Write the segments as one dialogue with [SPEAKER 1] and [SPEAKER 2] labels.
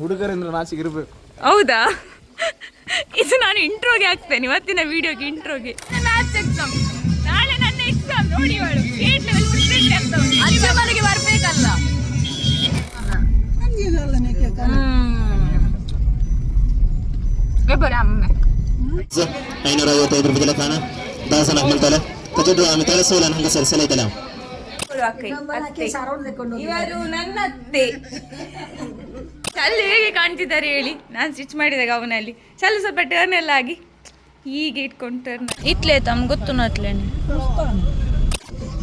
[SPEAKER 1] ಹುಡುಗರಿಂದ ನಾಚಿಗೆ ಇರಬೇಕು.
[SPEAKER 2] ಹೌದಾ? ಇದು ನಾನು ಇಂಟ್ರೋಗೆ ಹಾಕ್ತೇನೆ ಇವತ್ತಿನ ವಿಡಿಯೋಗೆ ಇಂಟ್ರೋಗೆ. ಮ್ಯಾಥ್ಸ್ ಎಕ್ಸಾಮ್ ನಾಳೆ ನನ್ನ ಎಕ್ಸಾಮ್ ನೋಡಿ ಸ್ಟೇಟ್ ಲೆವೆಲ್ ಅಮ್ಮ
[SPEAKER 3] ಐನೂರ ಐವತ್ತೈದು ರೂಪಾಯಿ ಕಾಣ. ದಾಸನ ಕಚಡು ಆమె ಕೆಲಸವನ್ನು ಹಂಗ ಸರಿಸಲೈತಲ್ಲ
[SPEAKER 2] ಇವರು ನನ್ನ ಅತ್ತೆ. ಚಲ್ಲು ಹೇಗೆ ಕಾಣ್ತಿದ್ದಾರೆ ಹೇಳಿ? ನಾನು ಸ್ಟಿಚ್ ಮಾಡಿದೆ ಗೌನಲ್ಲಿ ಚಲ್ಲು ಸ್ವಲ್ಪ ಟರ್ನ್ ಎಲ್ಲ ಆಗಿ. ಹೀಗೆ ಇಟ್ಕೊಂಡು ಟರ್ನ್ ಇಟ್ಲೆ ತಮ್ಗೆ ಗೊತ್ತು ನತ್ಲೆ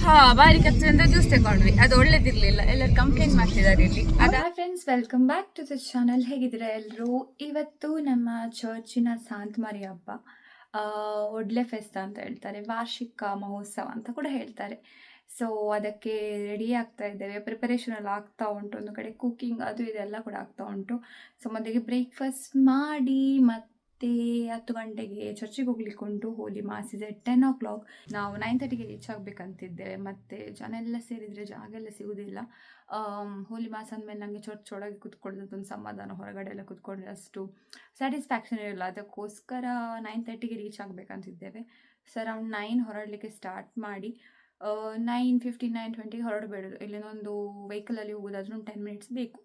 [SPEAKER 2] ಹಾ ಬಾರಿ ಕಚ್ಚಂದ ಜ್ಯೂಸ್ ತಗೊಂಡ್ವಿ. ಅದು ಒಳ್ಳೇದಿರ್ಲಿಲ್ಲ. ಎಲ್ಲರು ಕಂಪ್ಲೇಂಟ್ ಮಾಡ್ತಿದ್ದಾರೆ ಇಲ್ಲಿ.
[SPEAKER 4] ಅದಾ? Friends welcome back to the channel ಹೇಗಿದ್ದೀರಾ ಎಲ್ಲರೂ ಇವತ್ತು ನಮ್ಮ ಚರ್ಚಿನ ಸಾಂತಮಾರಿ ಹಬ್ಬ. ಆ, ಒಡ್ಲೆ ಫೆಸ್ಟ್ ಅಂತ ಹೇಳ್ತಾರೆ. ವಾರ್ಷಿಕ ಮಹೋತ್ಸವ ಅಂತ ಕೂಡ ಹೇಳ್ತಾರೆ. ಸೊ ಅದಕ್ಕೆ ರೆಡಿ ಆಗ್ತಾ ಇದ್ದೇವೆ. ಪ್ರಿಪರೇಷನ್ ಎಲ್ಲ ಆಗ್ತಾ ಉಂಟು. ಒಂದು ಕಡೆ ಕುಕ್ಕಿಂಗ್ ಅದು ಇದೆಲ್ಲ ಕೂಡ ಆಗ್ತಾ ಉಂಟು. ಸೊ ಮೊದಲಿಗೆ ಬ್ರೇಕ್ಫಾಸ್ಟ್ ಮಾಡಿ ಮತ್ತೆ ಹತ್ತು ಗಂಟೆಗೆ ಚರ್ಚಿಗೆ ಹೋಗ್ಲಿಕ್ಕೆ ಉಂಟು. ಹೋಲಿ ಮಾಸಿದೆ ಟೆನ್ ಓ ಕ್ಲಾಕ್ ನಾವು ನೈನ್ ತರ್ಟಿಗೆ ರೀಚ್ ಆಗಬೇಕಂತಿದ್ದೇವೆ. ಮತ್ತು ಜನ ಎಲ್ಲ ಸೇರಿದರೆ ಜಾಗ ಎಲ್ಲ ಸಿಗುವುದಿಲ್ಲ ಹೋಲಿ ಮಾಸ ಅಂದಮೇಲೆ ನನಗೆ ಚರ್ಚ್ ಒಳಗೆ ಕುತ್ಕೊಳ್ಳೋದೊಂದು ಸಮಾಧಾನ, ಹೊರಗಡೆ ಎಲ್ಲ ಕುತ್ಕೊಂಡ್ರೆ ಅಷ್ಟು ಸ್ಯಾಟಿಸ್ಫ್ಯಾಕ್ಷನ್ ಇರಲ್ಲ. ಅದಕ್ಕೋಸ್ಕರ ನೈನ್ ತರ್ಟಿಗೆ ರೀಚ್ ಆಗಬೇಕಂತಿದ್ದೇವೆ. ಸೊ ಅರೌಂಡ್ ನೈನ್ ಹೊರಡಲಿಕ್ಕೆ ಸ್ಟಾರ್ಟ್ ಮಾಡಿ ನೈನ್ ಫಿಫ್ಟಿ ನೈನ್ ಟ್ವೆಂಟಿಗೆ ಹೊರಡಬೇಡೋದು ಇಲ್ಲಿಂದ ಒಂದು ವೆಹಿಕಲಲ್ಲಿ ಹೋಗೋದಾದ್ರೂ ಒಂದು ಟೆನ್ ಮಿನಿಟ್ಸ್ ಬೇಕು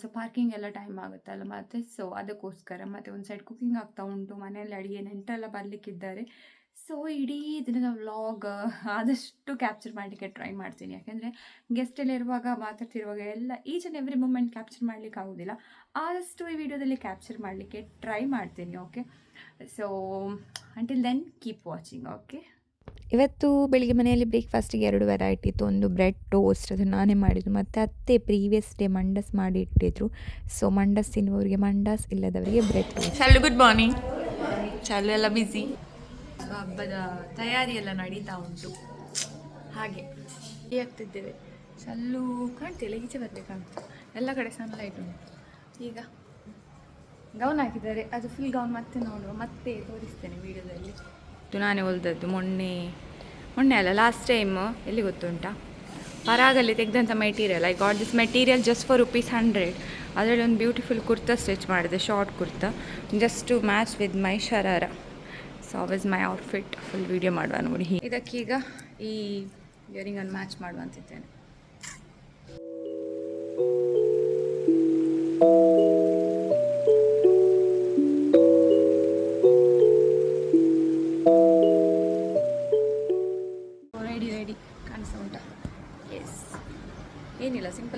[SPEAKER 4] ಸೊ ಪಾರ್ಕಿಂಗ್ ಎಲ್ಲ ಟೈಮ್ ಆಗುತ್ತಲ್ಲ ಮತ್ತು? ಸೊ ಅದಕ್ಕೋಸ್ಕರ ಮತ್ತು ಒಂದು ಸೈಡ್ ಕುಕಿಂಗ್ ಆಗ್ತಾ ಉಂಟು. ಮನೆಯಲ್ಲಿ ಅಡುಗೆ ನೆಂಟೆಲ್ಲ ಬರಲಿಕ್ಕಿದ್ದಾರೆ. ಸೊ ಇಡೀ ದಿನದ ವ್ಲಾಗ್ ಆದಷ್ಟು ಕ್ಯಾಪ್ಚರ್ ಮಾಡಲಿಕ್ಕೆ ಟ್ರೈ ಮಾಡ್ತೀನಿ. ಯಾಕೆಂದರೆ ಗೆಸ್ಟಲ್ಲಿರುವಾಗ ಮಾತಾಡ್ತಿರುವಾಗ ಎಲ್ಲ each and every moment capture ಮಾಡಲಿಕ್ಕೆ ಆಗೋದಿಲ್ಲ. ಆದಷ್ಟು ಈ ವಿಡಿಯೋದಲ್ಲಿ ಕ್ಯಾಪ್ಚರ್ ಮಾಡಲಿಕ್ಕೆ ಟ್ರೈ ಮಾಡ್ತೀನಿ okay so until then keep watching okay
[SPEAKER 5] ಇವತ್ತು ಬೆಳಿಗ್ಗೆ ಮನೆಯಲ್ಲಿ ಬ್ರೇಕ್ಫಾಸ್ಟಿಗೆ ಎರಡು ವೆರೈಟಿ ಇತ್ತು. ಒಂದು ಬ್ರೆಡ್ ಟೋಸ್ಟ್ ಅದು ನಾನೇ ಮಾಡಿದ್ದು. ಮತ್ತು ಅತ್ತೆ ಪ್ರೀವಿಯಸ್ ಡೇ ಮಂಡಸ್ ಮಾಡಿ ಇಟ್ಟಿದ್ರು. ಸೊ ಮಂಡಸ್ ತಿನ್ನುವವರಿಗೆ ಮಂಡಸ್, ಇಲ್ಲದವರಿಗೆ ಬ್ರೆಡ್ ಟೋಸ್ಟ್
[SPEAKER 2] ಚಲ್ಲು ಗುಡ್ ಮಾರ್ನಿಂಗ್ ಚಲ್ಲು ಎಲ್ಲ ಬ್ಯುಸಿ ಹಬ್ಬದ ತಯಾರಿ ಎಲ್ಲ ನಡೀತಾ ಉಂಟು. ಹಾಗೆ. ಆಗ್ತಿದ್ದೇವೆ. ಚಲ್ಲು ಕಾಣ್ತಿಲ್ಲ ಈಚೆ ಬರಬೇಕಾಗ್ತದೆ. ಎಲ್ಲ ಕಡೆ ಸನ್ಲೈಟ್ ಉಂಟು. ಈಗ ಗೌನ್ ಹಾಕಿದ್ದಾರೆ. ಅದು ಫುಲ್ ಗೌನ್ ಮತ್ತೆ ನೋಡುವ. ಮತ್ತೆ ತೋರಿಸ್ತೇನೆ ವಿಡಿಯೋದಲ್ಲಿ ಇದು ನಾನೇ ಹೊಲ್ದದ್ದು, ಮೊನ್ನೆ ಮೊನ್ನೆ ಅಲ್ಲ ಲಾಸ್ಟ್ ಟೈಮ್ ಎಲ್ಲಿ ಗೊತ್ತುಂಟಾ? ಪರಾಗಲ್ಲಿ ತೆಗೆದಂಥ material I got this material just for rupees hundred ಅದರಲ್ಲಿ ಒಂದು ಬ್ಯೂಟಿಫುಲ್ ಕುರ್ತಾ ಸ್ಟಿಚ್ ಮಾಡಿದೆ short kurta just to match with my sharara so always my outfit full video ಮಾಡುವ ನೋಡಿ. ಇದಕ್ಕೀಗ ಈ ಇಯರಿಂಗನ್ನು ಮ್ಯಾಚ್ ಮಾಡುವಂತಿದ್ದೇನೆ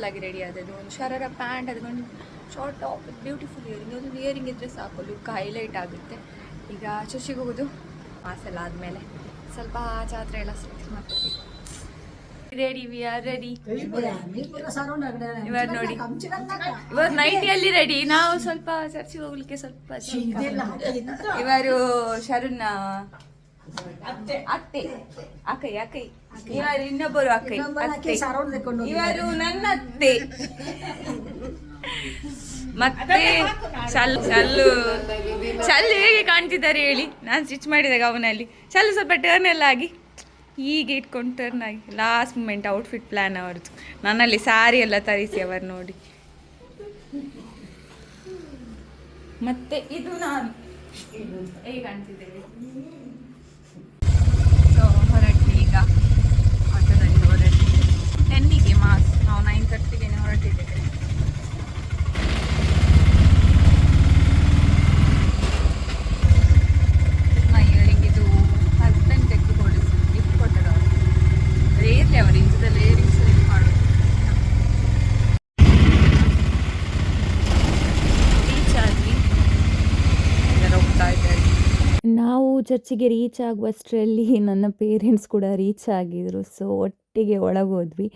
[SPEAKER 2] ಆಗಿ ರೆಡಿ ಆದದ್ದು ಒಂದು ಶರರ ಪ್ಯಾಂಟ್ ಅದಕ್ಕೊಂದು ಶಾರ್ಟ್ ಟಾಪ್ ಬ್ಯೂಟಿಫುಲ್ ಇಯರಿಂಗ್ ಒಂದು ಇಯರಿಂಗ್ ಇದ್ದರೆ ಸಾಕು ಲುಕ್ ಹೈಲೈಟ್ ಆಗುತ್ತೆ. ಈಗ ಚರ್ಚಿಗೆ ಹೋಗೋದು ಮಾಸೆಲ್ಲ ಆದಮೇಲೆ. ಸ್ವಲ್ಪ ಜಾತ್ರೆ ಎಲ್ಲ ಸುತ್ತಿ ಮತ್ತೆ ರೆಡಿ ವಿ ಆರ್ ರೆಡಿ ಇವಾಗ ನೋಡಿ. ಇವಾಗ ನೈಟಿಯಲ್ಲಿ ರೆಡಿ ನಾವು ಸ್ವಲ್ಪ ಚರ್ಚಿಗೆ ಹೋಗ್ಲಿಕ್ಕೆ ಸ್ವಲ್ಪ ಇವರು ಶರುಣ್ನ ಅತ್ತೆ ಅಕ್ಕೈ ಅಕ್ಕೈ. ಇವರು ಇನ್ನೊಬ್ಬರು ಅಕ್ಕೈ ಅತ್ತೆ. ಇವರು ನನ್ನ ಅತ್ತೆ ಮತ್ತೆ ಚಲ್ಲು ಚಲ್ಲು ಚಲ್ಲು ಹೇಗೆ ಕಾಣ್ತಿದ್ದಾರೆ ಹೇಳಿ? ನಾನು ಸ್ಟಿಚ್ ಮಾಡಿದಾಗ ಅವನಲ್ಲಿ. ಚಲ್ಲು ಸ್ವಲ್ಪ ಟರ್ನ್ ಎಲ್ಲ ಆಗಿ. ಹೀಗೆ ಇಟ್ಕೊಂಡು ಟರ್ನ್ ಆಗಿ. ಲಾಸ್ಟ್ ಮೂಮೆಂಟ್ ಔಟ್ಫಿಟ್ ಪ್ಲ್ಯಾನ್ ಅವರದ್ದು. ನನ್ನಲ್ಲಿ ಸಾರಿ ಎಲ್ಲ ತರಿಸಿ ಅವರು ನೋಡಿ. ಮತ್ತೆ ಇದು ನಾನು. ಹೇಗೆ ಕಾಣ್ತಿದ್ದೇವೆ ಸೊ ಹೊರಟ್ವಿ ಈಗ ಆಟೋದಲ್ಲಿ ಹೊರಟ್ವಿ ಟೆನ್ನಿಗೆ ಮಾಸ್ ನಾವು ನೈನ್ ತರ್ಟಿಗೆ ಹೊರಟಿದ್ದೇವೆ ಇಯರಿಂಗ್ ಇದು ಹಸ್ಬೆಂಡ್ ತೆಗೆದು ಕೊಡಿಸಿ ಗಿಫ್ಟ್ ಕೊಟ್ಟರು ಅವರು ರೇರ್ಲಿ ಅವರು ಇಂಥದಲ್ಲಿ ಇಯರಿಂಗ್ಸ್ ಇದು ಮಾಡೋದು ರೀಚ್ ಆಗಿ ಎಲ್ಲರೂ ಹೋಗ್ತಾ ಇದ್ದಾರೆ
[SPEAKER 5] ನಾವು ಚರ್ಚಿಗೆ ರೀಚ್ ಆಗುವಷ್ಟರಲ್ಲಿ ನನ್ನ ಪೇರೆಂಟ್ಸ್ ಕೂಡ ರೀಚ್ ಆಗಿದ್ರು. ಸೊ ಒಟ್ಟಿಗೆ ಒಳಗೋದ್ವಿ.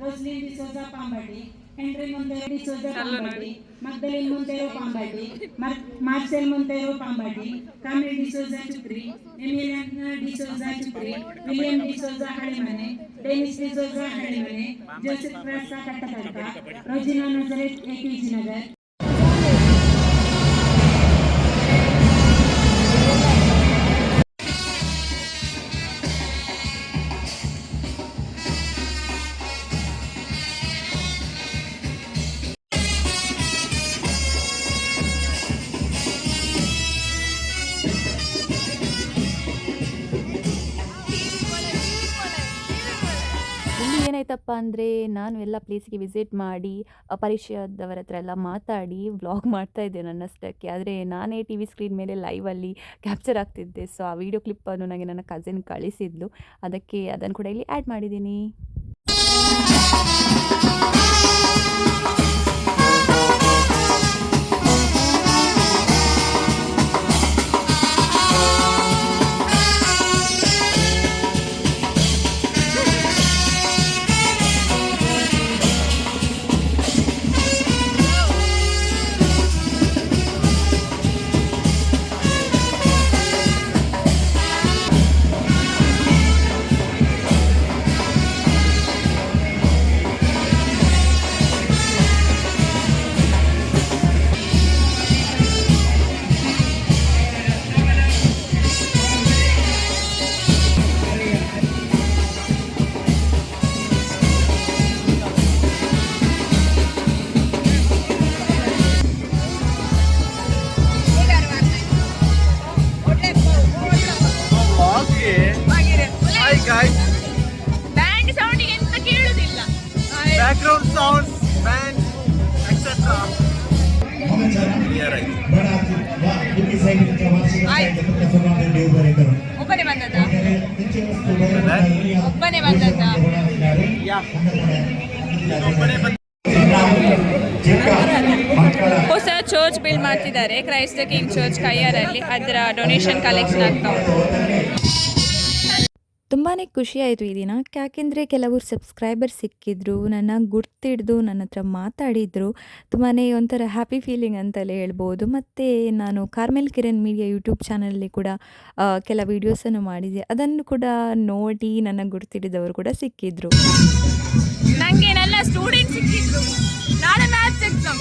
[SPEAKER 6] ರೋಸ್ಲಿನ್ ಡಿಸೋಜಾ ಪಾಂಬಾಡಿ ಹೆನ್ರಿ ಮೊಂತೆರೋ ಡಿಸೋಜಾ ಪಾಂಬಾಡಿ ಮಗ್ದಲಿನ್ ಮೊಂತೆರೋ ಪಾಂಬಾಡಿ ಮಾರ್- ಮಾರ್ಸೆಲ್ ಮೊಂತೆರೋ ಪಾಂಬಾಡಿ ಕಾಮಿಲ್ ಡಿಸೋಜಾ ಚುಕ್ರಿ ಎಮಿಲಿಯನ್ ಡಿಸೋಜಾ ಚುಕ್ರಿ ವಿಲಿಯಂ ಡಿಸೋಜಾ ಹಳೆಮನೆ ಡೆನಿಸ್ ಡಿಸೋಜಾ ಹಳೆಮನೆ ಜೋಸೆಫ್ ಕ್ರಾಸಾ ಕಟ್ಟಕಡ್ಕ ರೋಜಿನಾ ನಜರೆಟ್ ಎಕೆಜಿ ನಗರ್
[SPEAKER 1] ಏನಾಯ್ತಪ್ಪ ಅಂದರೆ ನಾನು ಎಲ್ಲ ಪ್ಲೇಸಿಗೆ ವಿಸಿಟ್ ಮಾಡಿ ಪರಿಚಯದವರ ಹತ್ರ ಎಲ್ಲ ಮಾತಾಡಿ ವ್ಲಾಗ್ ಮಾಡ್ತಾ ಇದ್ದೆ ನನ್ನಷ್ಟಕ್ಕೆ. ಆದರೆ ನಾನೇ ಟಿ ವಿ ಸ್ಕ್ರೀನ್ ಮೇಲೆ ಲೈವಲ್ಲಿ ಕ್ಯಾಪ್ಚರ್ ಆಗ್ತಿದ್ದೆ. ಸೊ ಆ ವಿಡಿಯೋ ಕ್ಲಿಪ್ಪನ್ನು ನನಗೆ ನನ್ನ ಕಸಿನ್ ಕಳಿಸಿದ್ಲು. ಅದಕ್ಕೆ ಅದನ್ನು ಕೂಡ ಇಲ್ಲಿ ಆ್ಯಡ್ ಮಾಡಿದ್ದೀನಿ.
[SPEAKER 2] ಹೊಸ ಚರ್ಚ್ ಬಿಲ್ಡ್ ಮಾಡ್ತಿದ್ದಾರೆ. ಕ್ರೈಸ್ತ ಕಿಂಗ್ ಚರ್ಚ್ ಕೈಯರಲ್ಲಿ ಅದರ ಡೊನೇಷನ್ ಕಲೆಕ್ಷನ್ ಆಗ್ತಾ ಉಂಟು.
[SPEAKER 5] ತುಂಬಾ ಖುಷಿ ಆಯಿತು ಈ ದಿನ. ಯಾಕೆಂದರೆ ಕೆಲವರು ಸಬ್ಸ್ಕ್ರೈಬರ್ ಸಿಕ್ಕಿದ್ರು, ನನ್ನ ಗುರ್ತಿಡ್ದು, ನನ್ನ ಹತ್ರ ಮಾತಾಡಿದರು. ತುಂಬಾ ಒಂಥರ ಹ್ಯಾಪಿ ಫೀಲಿಂಗ್ ಅಂತಲೇ ಹೇಳ್ಬೋದು. ಮತ್ತು ನಾನು ಕಾರ್ಮೆಲ್ ಕಿರಣ್ ಮೀಡಿಯಾ ಯೂಟ್ಯೂಬ್ ಚಾನಲಲ್ಲಿ ಕೂಡ ಕೆಲ ವೀಡಿಯೋಸನ್ನು ಮಾಡಿದೆ. ಅದನ್ನು ಕೂಡ ನೋಡಿ ನನ್ನ ಗುರ್ತಿಡಿದವರು ಕೂಡ ಸಿಕ್ಕಿದ್ರು.
[SPEAKER 2] ನಂಗೆ ನನ್ನ ಸ್ಟೂಡೆಂಟ್ ಸಿಕ್ಕಿದ್ರು. ನಾಳೆ ಮ್ಯಾಥ್ಸ್ ಎಕ್ಸಾಮ್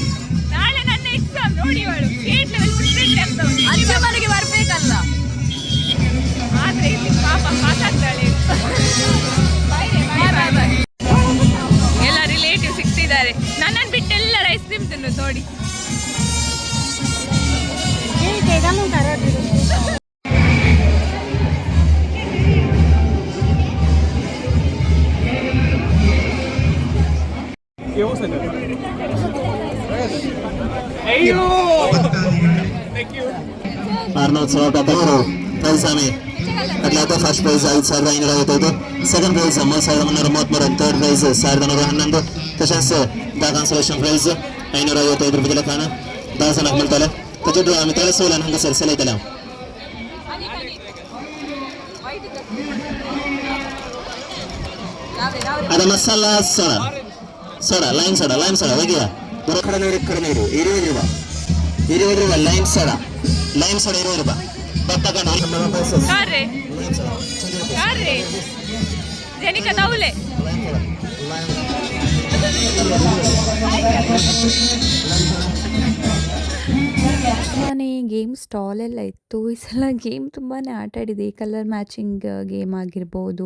[SPEAKER 2] ನಾಳೆ ನನ್ನ ಎಕ್ಸಾಮ್ ನೋಡಿ ಅವಳು ಸ್ಟೇಟ್ ಲೆವೆಲ್ ಪ್ರಿಪೇರ್ ಎಕ್ಸಾಮ್ ಅಲ್ಲಿವರೆಗೆ ಬರಬೇಕಲ್ಲ. ಆದ್ರೆ ಇಲ್ಲಿ ಪಾಪ ಪಾಸ್ ಆಗ್ತಾಳೆ ಎಲ್ಲ ರಿಲೇಟಿವ್ ಸಿಗ್ತಿದ್ದಾರೆ ನನ್ನನ್ನು ಬಿಟ್ಟು ಎಲ್ಲರ ಐಸ್ ಕ್ರೀಮ್ ತಿನ್ನೋದು ನೋಡಿ.
[SPEAKER 3] ವಾರಣೋತ್ಸವ ಮೂರು ಪ್ರೈಸ್ ಆಮೆ ಅಟ್ಲಾಟ ಫಸ್ಟ್ ಪ್ರೈಸ್ ಐದು ಸಾವಿರದ ಐನೂರ ಐವತ್ತೈದು ಸೆಕೆಂಡ್ ಪ್ರೈಸ್ ಮೂರು ಸಾವಿರದ ಮುನ್ನೂರ ಮೂವತ್ತ್ಮೂರು ಥರ್ಡ್ ಪ್ರೈಸ್ ಸಾವಿರದ ನೂರ ಹನ್ನೊಂದು ತಶಾಸ್ ದ ಕಾನ್ಸಲೇಷನ್ ಪ್ರೈಸ್ ಐನೂರ ಐವತ್ತೈದು ರೂಪಾಯಿ ಕಾಣ ದಾಸನ मिळतले त्याच्यात आम्ही त्याला सोला हंगा सर सलय त्याला ಸರ ಲೈನ್ ಸಡ ಲೈನ್ ಸಡ ಹೋಗಿಯ? ಕಡೆ ನೋಡಿ ಕಡೆ ನೋಡಿ ಇರುವುದಿರುವ ರೂಪ ಲೈನ್ ಸಡ. ಲೈನ್ ಸಡ ಇರುವುದಿರುವ
[SPEAKER 2] ಭತ್ತ ಕಣ ಜನಿಕ ತೌಲೆ
[SPEAKER 5] ತುಂಬಾ ಗೇಮ್ ಸ್ಟಾಲೆಲ್ಲ ಇತ್ತು. ಈ ಸಲ ಗೇಮ್ ತುಂಬಾ ಆಟಾಡಿದೆ. ಕಲರ್ ಮ್ಯಾಚಿಂಗ್ ಗೇಮ್ ಆಗಿರ್ಬೋದು.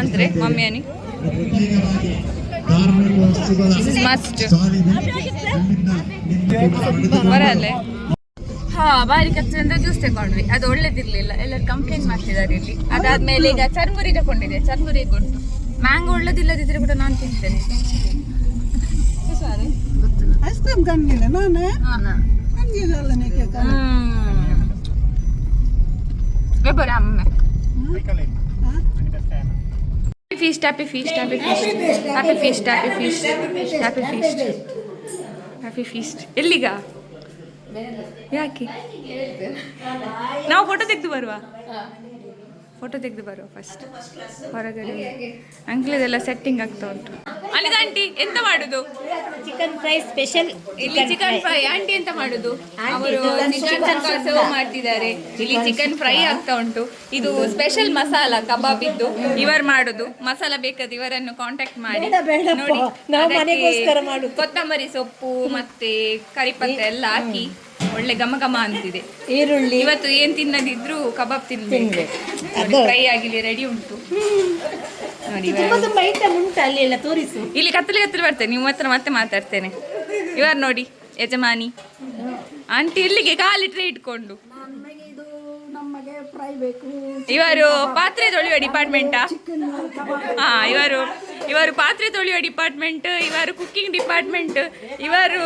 [SPEAKER 5] ಅಂದ್ರೆ
[SPEAKER 2] ಮಮ್ಮಿ ಅನಿ.
[SPEAKER 7] ಪ್ರತ್ಯೇಕವಾಗಿ ಕಾರ್ಮಿಕೋತ್ಸವದ
[SPEAKER 2] ಮಸ್ಟ್
[SPEAKER 7] ಸಾಲಿದೆ ನಮ್ಮಿಂದ ನಿಮ್ಗೆ ಕೂಡ ನಡೆದು
[SPEAKER 2] ಬರಲ್ಲೇ ಹಾ ಬಾರಿ ಅಂದ್ರೆ ಜ್ಯೂಸ್ ತಗೊಂಡ್ವಿ. ಅದು ಒಳ್ಳೇದಿರ್ಲಿಲ್ಲ. ಎಲ್ಲರೂ ಕಂಪ್ಲೇಂಟ್ ಮಾಡ್ತಿದ್ದಾರೆ ಇಲ್ಲಿ. ಅದಾದ್ಮೇಲೆ ಈಗ ಚರ್ಮುರಿ ತಗೊಂಡಿದೆ ಚರ್ಮುರಿ ಉಂಟು ಮ್ಯಾಂಗೋ ಒಳ್ಳೇದಿಲ್ಲದಿದ್ರೆ ಕೂಡ ನಾನು ತಿಂತೇನೆ.
[SPEAKER 8] ಐಸ್ ಕ್ರೀಮ್ ಕಣ್ಣಿಲ್ಲ ನಾನು?
[SPEAKER 2] Bebber amme. Feast, happy feast, happy feast, happy feast, happy feast, happy feast, happy feast. ಎಲ್ಲಿಗ ಯಾಕೆ ನಾವು ಫೋಟೋ ತೆಗೆದು ಬರುವ ಫೋಟೋ ತೆಗೆದು ಬರುವ ಫಸ್ಟ್ ಹೊರಗಡೆ. ಅಂಕ್ಲದೆಲ್ಲ ಸೆಟ್ಟಿಂಗ್ ಆಗ್ತಾ ಉಂಟು. ಅಲ್ಲಿದ ಆಂಟಿ ಎಂತ ಮಾಡುದು?
[SPEAKER 9] ಚಿಕನ್ ಫ್ರೈ ಸ್ಪೆಷಲ್
[SPEAKER 2] ಇಲ್ಲಿ ಚಿಕನ್ ಫ್ರೈ ಆಂಟಿ ಎಂತ ಮಾಡುದು? ಅವರು ಚಿಕನ್ ಸರ್ವ್ ಮಾಡ್ತಿದ್ದಾರೆ. ಇಲ್ಲಿ ಚಿಕನ್ ಫ್ರೈ ಆಗ್ತಾ ಉಂಟು. ಇದು ಸ್ಪೆಷಲ್ ಮಸಾಲ ಕಬಾಬ್ ಇದ್ದು ಇವರು ಮಾಡುದು. ಮಸಾಲ ಬೇಕಾದ ಇವರನ್ನು ಕಾಂಟ್ಯಾಕ್ಟ್ ಮಾಡಿ. ನೋಡಿ ಕೊತ್ತಂಬರಿ ಸೊಪ್ಪು ಮತ್ತೆ ಕರಿಪತ್ತ ಎಲ್ಲ ಹಾಕಿ. ಒಳ್ಳೆ ಘಮ ಘಮ ಅಂತಿದೆ.
[SPEAKER 9] ಈರುಳ್ಳಿ.
[SPEAKER 2] ಇವತ್ತು ಏನ್ ತಿನ್ನದಿದ್ರು ಕಬಾಬ್ ತಿನ್ಬೇಕು. ಫ್ರೈ ಆಗಿಲಿ ರೆಡಿ ಉಂಟು. ನೋಡಿ ಇವರು-
[SPEAKER 9] ತುಂಬಾ ತುಂಬಾ ಐಟಮ್ ಉಂಟು ಅಲ್ಲಿ ಎಲ್ಲ ತೋರಿಸು.
[SPEAKER 2] ಇಲ್ಲಿ ಕತ್ತಲೆ ಕತ್ತಲೆ ಬರ್ತೇನೆ ನಿಮ್ಮ ಹತ್ರ ಮತ್ತೆ ಮಾತಾಡ್ತೇನೆ. ಇವರು ನೋಡಿ ಯಜಮಾನಿ. ಆಂಟಿ ಇಲ್ಲಿಗೆ ಕಾಲಿಟ್ರೆ ಇಟ್ಕೊಂಡು. ಇವರು ಪಾತ್ರೆ ತೊಳೆಯುವ ಡಿಪಾರ್ಟ್ಮೆಂಟಾ ಹಾ ಇವರು ಇವರು ಪಾತ್ರೆ ತೊಳೆಯುವ ಡಿಪಾರ್ಟ್ಮೆಂಟ್ ಇವರು ಕುಕ್ಕಿಂಗ್ ಡಿಪಾರ್ಟ್ಮೆಂಟ್ ಇವರು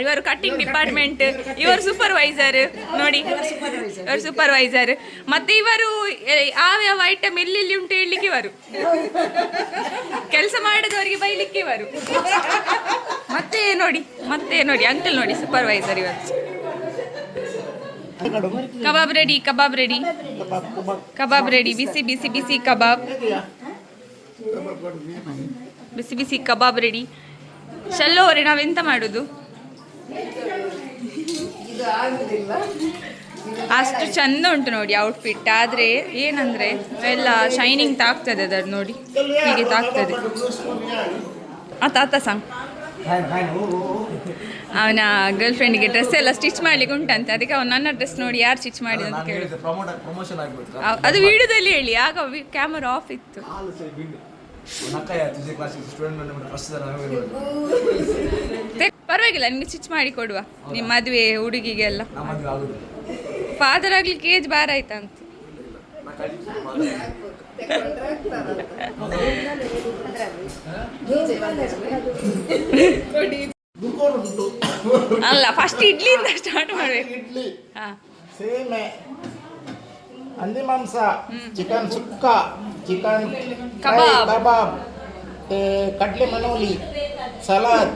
[SPEAKER 2] ಇವರು ಕಟ್ಟಿಂಗ್ ಡಿಪಾರ್ಟ್ಮೆಂಟ್ ಇವರು ಸೂಪರ್ವೈಸರ್ ನೋಡಿ ಇವರು ಸೂಪರ್ವೈಸರ್ ಮತ್ತೆ ಇವರು ಯಾವ್ಯಾವ ಐಟಮ್ ಎಲ್ಲೆಲ್ಲಿ ಉಂಟು ಹೇಳಲಿಕ್ಕೆ ಇವರು? ಕೆಲಸ ಮಾಡದವರಿಗೆ ಬೈಲಿಕ್ಕೆ ಇವರು. ಮತ್ತೆ ನೋಡಿ ಮತ್ತೆ ನೋಡಿ ಅಂಕಲ್ ನೋಡಿ ಸೂಪರ್ವೈಸರ್ ಇವತ್ತು kebab ready kebab ready kebab ready ಬಿಸಿ ಬಿಸಿ ಬಿಸಿ ಕಬಾಬ್. ಬಿಸಿ ಬಿಸಿ ಕಬಾಬ್ ರೆಡಿ ಶಲ್ಲೋ ಅವರೇ ನಾವೆಂತ ಮಾಡೋದು? ಅಷ್ಟು ಚಂದ ಉಂಟು ನೋಡಿ ಔಟ್ಫಿಟ್ ಆದರೆ ಏನಂದ್ರೆ, ಎಲ್ಲ ಶೈನಿಂಗ್ ತಾಗ್ತದೆ ಅದರ ನೋಡಿ. ಹೀಗೆ ತಾಗ್ತದೆ. ಆ ತಾತ ಸಾಂಗ್ ಅವನ ಗರ್ಲ್ ಫ್ರೆಂಡಿಗೆ ಡ್ರೆಸ್ ಎಲ್ಲ ಸ್ಟಿಚ್ ಮಾಡ್ಲಿಕ್ಕೆ ಉಂಟಂತೆ. ಅದಕ್ಕೆ ಅವ್ನು ನನ್ನ ಡ್ರೆಸ್ ನೋಡಿ ಯಾರು ಸ್ಟಿಚ್ ಮಾಡಿದ ಅಂತ ಕೇಳಿ. ಅದು ವಿಡಿಯೋದಲ್ಲಿ ಹೇಳಿ ಆಗ ಕ್ಯಾಮರಾ ಆಫ್ ಇತ್ತು. ಪರವಾಗಿಲ್ಲ ನಿಮ್ಗೆ ಸ್ಟಿಚ್ ಮಾಡಿ ಕೊಡುವ ನಿಮ್ಮ ಮದುವೆ ಹುಡುಗಿಗೆಲ್ಲ. ಫಾದರ್ ಆಗ್ಲಿಕ್ಕೆ ಏಜ್ ಬಾರ ಆಯ್ತಂತ. ಅಲ್ಲ ಫಸ್ಟ್ ಇಡ್ಲಿಯಿಂದ ಸ್ಟಾರ್ಟ್ ಮಾಡ್ಬೇಕು.
[SPEAKER 10] ಇಡ್ಲಿ. ಸೇಮೆ. ಹಂದಿ ಮಾಂಸ chicken sukka
[SPEAKER 2] chicken
[SPEAKER 10] kebab. Kebab ಕಡ್ಲೆ ಮನೋಲಿ ಸಲಾದ್.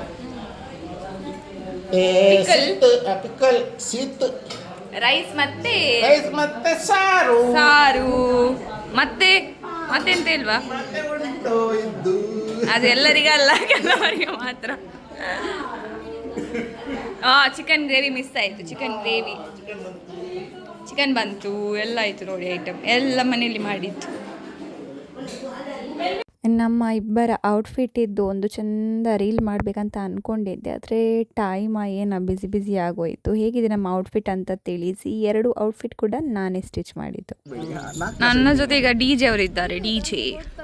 [SPEAKER 10] ಪಿಕಲ್ ಸೀತ್
[SPEAKER 2] ರೈಸ್ ಮತ್ತೆ
[SPEAKER 10] ರೈಸ್ ಮತ್ತೆ ಸಾರು.
[SPEAKER 2] ಸಾರು. ಮತ್ತೆ ಮತ್ತೆಂತ ಇಲ್ವಾ?
[SPEAKER 10] ಮತ್ತೆ ಎಲ್ಲರಿಗೂ ಅಲ್ಲ
[SPEAKER 2] ಅದು ಕೆಲವರಿಗೆ ಮಾತ್ರ. ಆ ಚಿಕನ್ ಗ್ರೇವಿ ಮಿಸ್ ಆಯಿತು ಚಿಕನ್ ಗ್ರೇವಿ ಚಿಕನ್ ಬಂತು, ಎಲ್ಲ ಆಯಿತು ನೋಡಿ ಐಟಮ್ ಎಲ್ಲ ಮನೆಯಲ್ಲಿ ಮಾಡಿದ್ದು.
[SPEAKER 5] ನಮ್ಮ ಇಬ್ಬರ ಔಟ್ಫಿಟ್ ಇದ್ದು ಒಂದು ಚಂದ ರೀಲ್ ಮಾಡಬೇಕಂತ ಅಂದ್ಕೊಂಡಿದ್ದೆ ಆದರೆ ಟೈಮ್ ಏನು ಬಿಸಿ ಬ್ಯುಸಿ ಆಗೋಯಿತು. ಹೇಗಿದೆ ನಮ್ಮ ಔಟ್ಫಿಟ್ ಅಂತ ತಿಳಿಸಿ. ಎರಡು ಔಟ್ಫಿಟ್ ಕೂಡ ನಾನೇ ಸ್ಟಿಚ್ ಮಾಡಿದ್ದು.
[SPEAKER 2] ನನ್ನ ಜೊತೆ ಈಗ ಡಿ ಜೆ ಅವರಿದ್ದಾರೆ. ಡಿ ಜೆ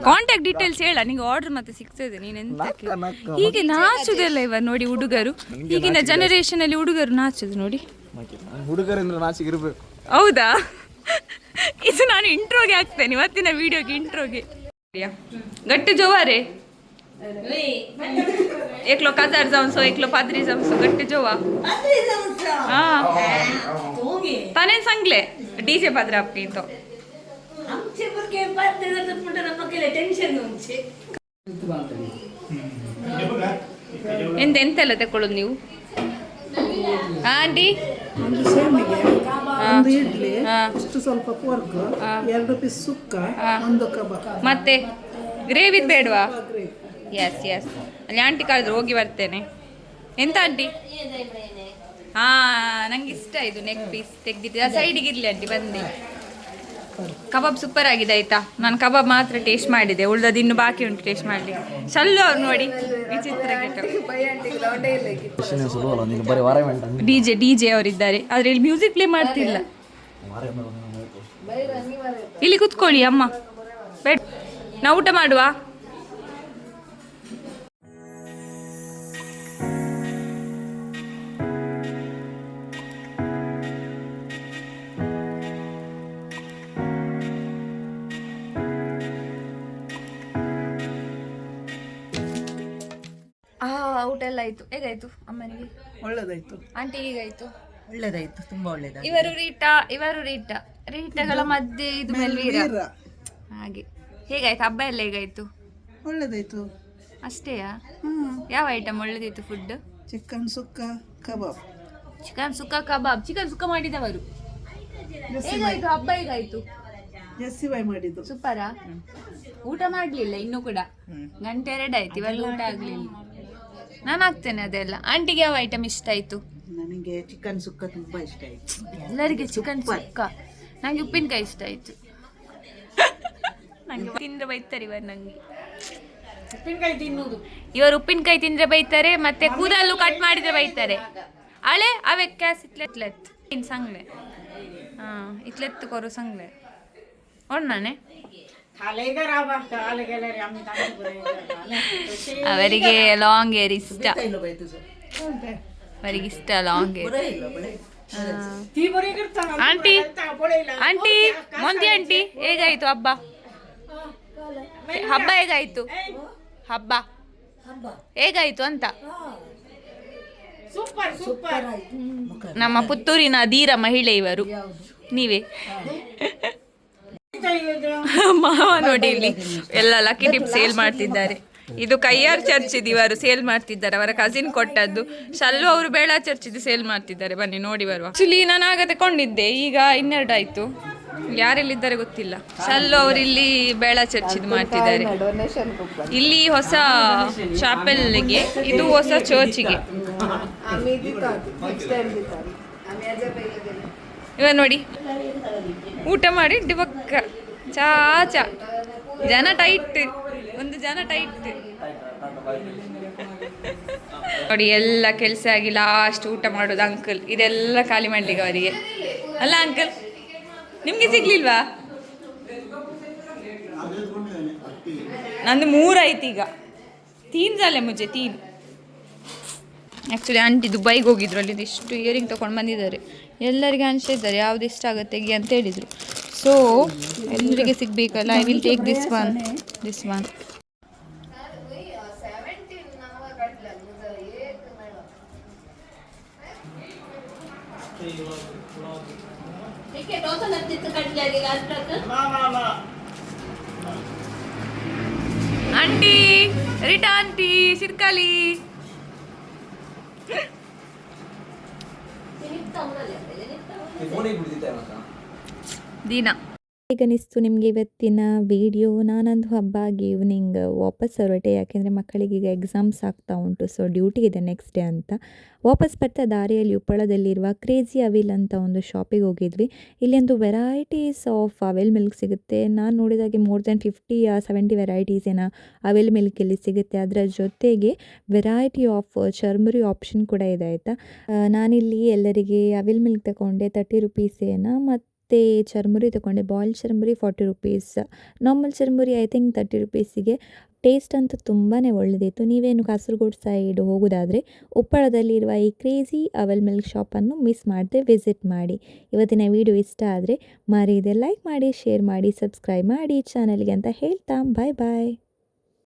[SPEAKER 2] ಕಾಂಟ್ಯಾಕ್ಟ್ ಡೀಟೇಲ್ಸ್ ಹೇಳ. ನಿಂಗೆ ಆರ್ಡರ್ ಮತ್ತೆ ಸಿಗ್ತದೆ ನೀನು ಎಂತ ಹೀಗೆ ನಾಚುದಿಲ್ಲ ಇವ ನೋಡಿ ಹುಡುಗರು. ಈಗಿನ ಜನರೇಷನ್ ಅಲ್ಲಿ ಹುಡುಗರು ನಾಚುದು ನೋಡಿ.
[SPEAKER 11] ಹುಡುಗರಿಂದ ನಾಚಿಗೆ ಇರಬೇಕು.
[SPEAKER 2] ಹೌದಾ? ಇದು ನಾನು ಇಂಟ್ರೋಗೆ ಹಾಕ್ತೇನೆ. ಇವತ್ತಿನ ವಿಡಿಯೋಗೆ ಇಂಟ್ರೋಗೆ ಗಟ್ಟಿ ಜೋವಾರೆ एकलो काजार जाऊन सो एकलो पादरी जाऊन सो गट्टे जोवा हा ताने सांगले डीजे पादर आपली तो
[SPEAKER 9] आमचे मुलगे पात्र जातात म्हणून नमक टेन्शन घेऊनचे
[SPEAKER 2] ಎಂತ ಎಂತೆಲ್ಲ ತಕೊಳ್ಳೋದು ನೀವು ಹಾ ಆಂಟಿ?
[SPEAKER 8] ಒಂದು ಸೇಮಿಗೆ ಒಂದು ಇಡ್ಲಿ
[SPEAKER 2] ಹಾ.
[SPEAKER 8] ಇಷ್ಟು ಸ್ವಲ್ಪ ಪೋರ್ಕ್ ಎರಡು ಪೀಸ್ ಸುಕ್ಕ ಒಂದು ಕಬಾಬ್.
[SPEAKER 2] ಮತ್ತೆ? ಗ್ರೇವಿ ಬೇಡವಾ? ಎಸ್ ಎಸ್ ಅಲ್ಲಿ ಆಂಟಿ ಕಳೆದ್ರು ಹೋಗಿ ಬರ್ತೇನೆ. ಎಂತ ಆಂಟಿ ಹಾ ನಂಗೆ ಇಷ್ಟ ಇದು ನೆಕ್ ಪೀಸ್ ತೆಗ್ದಿದ್ದೆ. ಸೈಡಿಗೆ ಇರ್ಲಿ ಆಂಟಿ ಬಂದೆ ಕಬಾಬ್ ಸೂಪರ್ ಆಗಿದೆ ಆಯ್ತಾ? ನಾನು ಕಬಾಬ್ ಮಾತ್ರ ಟೇಸ್ಟ್ ಮಾಡಿದೆ. ಉಳ್ದದ್ದು ಇನ್ನು ಬಾಕಿ ಉಂಟು ಟೇಸ್ಟ್ ಮಾಡಲಿ ಸಲ್ಲು ಅವ್ರು ನೋಡಿ ವಿಚಿತ್ರ ಡಿ ಜೆ ಡಿ ಜೆ ಅವರಿದ್ದಾರೆ. ಆದ್ರೆ ಇಲ್ಲಿ ಮ್ಯೂಸಿಕ್ ಪ್ಲೇ ಮಾಡ್ತಿಲ್ಲ. ಇಲ್ಲಿ ಕುತ್ಕೊಳ್ಳಿ ಅಮ್ಮ. ಬೇಡ. ನಾವು ಊಟ ಮಾಡುವ? ಊಟ ಎಲ್ಲ ಆಯ್ತು. ಹೇಗಾಯ್ತು ಅಮ್ಮನಿಗೆ?
[SPEAKER 8] ಒಳ್ಳೇದಾಯ್ತು.
[SPEAKER 2] ಆಂಟಿ ಹೇಗಾಯ್ತು?
[SPEAKER 9] ಒಳ್ಳೇದಾಯ್ತು ತುಂಬಾ ಒಳ್ಳೇದಾಯ್ತು.
[SPEAKER 2] ಇವರು ರೀಟಾ ಇವರು ರೀಟಾ. ರೀಟಾಗಳ ಮಧ್ಯೆ ಇದು ಮೆಲ್ವೀರ. ಹಾಗೆ. ಹೇಗಾಯ್ತು? ಹಬ್ಬ ಎಲ್ಲ ಹೇಗಾಯ್ತು?
[SPEAKER 8] ಒಳ್ಳೇದಾಯ್ತು.
[SPEAKER 2] ಅಷ್ಟೇಯಾ? ಯಾವ ಐಟಮ್ ಒಳ್ಳೇದಿತ್ತು food
[SPEAKER 8] chicken sukka kebab.
[SPEAKER 2] Chicken sukka kebab. Chicken sukka ಮಾಡಿದವರು. ಹೇಗಾಯ್ತು? ಹಬ್ಬ ಹೇಗಾಯ್ತು?
[SPEAKER 8] ಸೂಪರ ಬಾಯ್ ಮಾಡಿದ್ದು.
[SPEAKER 2] ಸೂಪರಾ? ಊಟ ಮಾಡ್ಲಿಲ್ಲ ಇನ್ನು ಕೂಡ. ಗಂಟೆ ಎರಡಾಯ್ತು ಇವಾಗ ಊಟ ಆಗಲಿಲ್ಲ. ನಾನು ಹಾಕ್ತೇನೆ ಅದೆಲ್ಲ. ಆಂಟಿಗೆ ಯಾವ ಐಟಮ್ ಇಷ್ಟ ಆಯಿತು?
[SPEAKER 8] ನನಗೆ ಚಿಕನ್ ಸುಕ್ಕ ತುಂಬಾ ಇಷ್ಟ ಆಯ್ತು.
[SPEAKER 2] ಎಲ್ಲರಿಗೆ ಚಿಕನ್ ಸುಕ್ಕ. ನಂಗೆ ಉಪ್ಪಿನಕಾಯಿ ಇಷ್ಟ ಆಯಿತು. ನಂಗೆ ತಿಂದ್ರೆ ಬೈತಾರೆ ಇವರು ನಂಗೆ.
[SPEAKER 8] ಉಪ್ಪಿನಕಾಯಿ ತಿನ್ನುವುದು
[SPEAKER 2] ಇವರು ಉಪ್ಪಿನಕಾಯಿ ತಿಂದ್ರೆ ಬೈತಾರೆ ಮತ್ತೆ ಕೂದಲು ಕಟ್ ಮಾಡಿದ್ರೆ ಬೈತಾರೆ. ಅಳೆ ಅವೆ ಕ್ಯಾಸ್ ಇತ್ಲೆತ್ ಇನ್ ಸಂಗ್ಲೆ. ಹಾ ಇತ್ಲೆತ್ತು ಕೊರು ಸಂಗ್ಲೆ ಒಣ್ಣನೆ ಅವರಿಗೆ ಲಾಂಗ್ ಏರ್ ಇಷ್ಟ. ಅವರಿಗೆ ಇಷ್ಟ ಲಾಂಗ್ ಏರ್ ಆಂಟಿ ಆಂಟಿ ಮೊಂದಿ ಆಂಟಿ ಹೇಗಾಯ್ತು ಹಬ್ಬ? ಹಬ್ಬ ಹೇಗಾಯ್ತು? ಹಬ್ಬ. ಹೇಗಾಯ್ತು ಅಂತ? ನಮ್ಮ ಪುತ್ತೂರಿನ ಧೀರ ಮಹಿಳೆ ಇವರು ನೀವೇ. ಮಾವ ನೋಡಿ ಇಲ್ಲಿ ಎಲ್ಲ ಲಕ್ಕಿ ಟಿಪ್ ಸೇಲ್ ಮಾಡ್ತಿದ್ದಾರೆ. ಇದು ಕೈಯಾರ್ ಚರ್ಚ್ ಇದು ಇವರು ಸೇಲ್ ಮಾಡ್ತಿದ್ದಾರೆ, ಅವರ ಕಸಿನ್ ಕೊಟ್ಟದ್ದು. ಶಲ್ಲು ಅವರು ಬೇಳ ಚರ್ಚ್ ಇದು ಸೇಲ್ ಮಾಡ್ತಿದ್ದಾರೆ. ಬನ್ನಿ, ನೋಡಿ ಬರುವ. ಆಕ್ಚುಲಿ ನಾನು ಆಗ ತಗೊಂಡಿದ್ದೆ ಈಗ ಇನ್ನೆರಡು ಆಯ್ತು. ಯಾರೆಲ್ಲಿದ್ದಾರೆ ಗೊತ್ತಿಲ್ಲ. ಶಲ್ಲು ಅವರು ಇಲ್ಲಿ ಬೇಳ ಚರ್ಚ್ ಇದು ಮಾಡ್ತಿದ್ದಾರೆ. ಇಲ್ಲಿ ಹೊಸ ಚಾಪೆಲ್ಗೆ ಇದು ಹೊಸ ಚರ್ಚಿಗೆ ಇವ ನೋಡಿ. ಊಟ ಮಾಡಿ ಡಿಬಕ್ಕ ಚಾ ಚಾ. ಜನ ಟೈಟ್. ಒಂದು ಜನ ಟೈಟ್. ನೋಡಿ, ಎಲ್ಲ ಕೆಲಸ ಆಗಿ ಲಾಸ್ಟ್ ಊಟ ಮಾಡೋದು ಅಂಕಲ್ ಇದೆಲ್ಲ ಖಾಲಿ ಮಾಡ್ಲಿಕ್ಕೆ ಅವರಿಗೆ. ಅಲ್ಲ ಅಂಕಲ್ ನಿಮಗೆ ಸಿಗ್ಲಿಲ್ವಾ? ನಂದು ಮೂರಾಯ್ತು ಈಗ. ತೀನ್ ಸಾಲೆ ಮುಂಚೆ ತೀನ್. ಆ್ಯಕ್ಚುಲಿ ಆಂಟಿ ದುಬೈಗೆ ಹೋಗಿದ್ರು ಅಲ್ಲಿ ಇಷ್ಟು ಇಯರಿಂಗ್ ತೊಗೊಂಡು ಬಂದಿದ್ದಾರೆ. ಎಲ್ಲರಿಗೆ ಅನಿಸ್ತಾ ಇದ್ದಾರೆ ಯಾವ್ದು ಇಷ್ಟ ಆಗುತ್ತೆ ತೆಗಿ ಅಂತ ಹೇಳಿದ್ರು. ಸೊ ಎಲ್ಲರಿಗೆ ಸಿಗಬೇಕಲ್ಲ? I will take this one this one aunty Rita aunty ಸಿರ್ಕಾಲಿ
[SPEAKER 11] ಫೋನಿಗೆ ಬಿಡ್ತಿದ್ದೆ ಮಾತ್ರ
[SPEAKER 2] ದೀನಾ
[SPEAKER 5] ಹೇಗನಿಸ್ತು ನಿಮಗೆ ಇವತ್ತಿನ ವಿಡಿಯೋ ನಾನೊಂದು ಹಬ್ಬ ಆಗಿ ಈವ್ನಿಂಗ್ ವಾಪಸ್ ಹೊರಟೆ. ಯಾಕೆಂದರೆ ಮಕ್ಕಳಿಗೆ ಈಗ ಎಕ್ಸಾಮ್ಸ್ ಆಗ್ತಾ ಉಂಟು ಸೊ ಡ್ಯೂಟಿ ಇದೆ ನೆಕ್ಸ್ಟ್ ಡೇ ಅಂತ. ವಾಪಸ್ ಬರ್ತಾ ದಾರಿಯಲ್ಲಿ ಉಪ್ಪಳದಲ್ಲಿರುವ ಕ್ರೇಜಿ ಅವಿಲ್ ಅಂತ ಒಂದು ಶಾಪಿಗೆ ಹೋಗಿದ್ವಿ. ಇಲ್ಲಿ ಒಂದು ವೆರೈಟೀಸ್ ಆಫ್ ಅವೆಲ್ ಮಿಲ್ಕ್ ಸಿಗುತ್ತೆ. ನಾನು ನೋಡಿದಾಗೆ more than fifty seventy varieties ಏನೋ ಅವೆಲ್ ಮಿಲ್ಕ್ ಇಲ್ಲಿ ಸಿಗುತ್ತೆ. ಅದರ ಜೊತೆಗೆ ವೆರೈಟಿ ಆಫ್ ಚರ್ಮರಿ ಆಪ್ಷನ್ ಕೂಡ ಇದೆ, ಆಯಿತಾ? ನಾನಿಲ್ಲಿ ಎಲ್ಲರಿಗೆ ಅವೆಲ್ ಮಿಲ್ಕ್ ತಗೊಂಡೆ ತರ್ಟಿ ರುಪೀಸ್ ಏನೋ ಮತ್ತು ಚರ್ಮುರಿ ತಗೊಂಡೆ. Boil churmuri forty rupees. Normal churmuri I think thirty ರುಪೀಸಿಗೆ. ಟೇಸ್ಟ್ ಅಂತೂ ತುಂಬಾ ಒಳ್ಳೆದಿತ್ತು. ನೀವೇನು ಕಾಸರಗೋಡು ಸೈಡ್ ಹೋಗೋದಾದರೆ ಉಪ್ಪಳದಲ್ಲಿರುವ ಈ ಕ್ರೇಜಿ ಅವಲ್ ಮಿಲ್ಕ್ ಶಾಪನ್ನು ಮಿಸ್ ಮಾಡದೆ ವಿಸಿಟ್ ಮಾಡಿ. ಇವತ್ತಿನ ವಿಡಿಯೋ ಇಷ್ಟ ಆದರೆ ಮರೀದೆ ಲೈಕ್ ಮಾಡಿ, ಶೇರ್ ಮಾಡಿ, ಸಬ್ಸ್ಕ್ರೈಬ್ ಮಾಡಿ, ಚಾನಲ್ಗೆ ಅಂತ ಹೇಳ್ತಾ. ಬಾಯ್ ಬಾಯ್.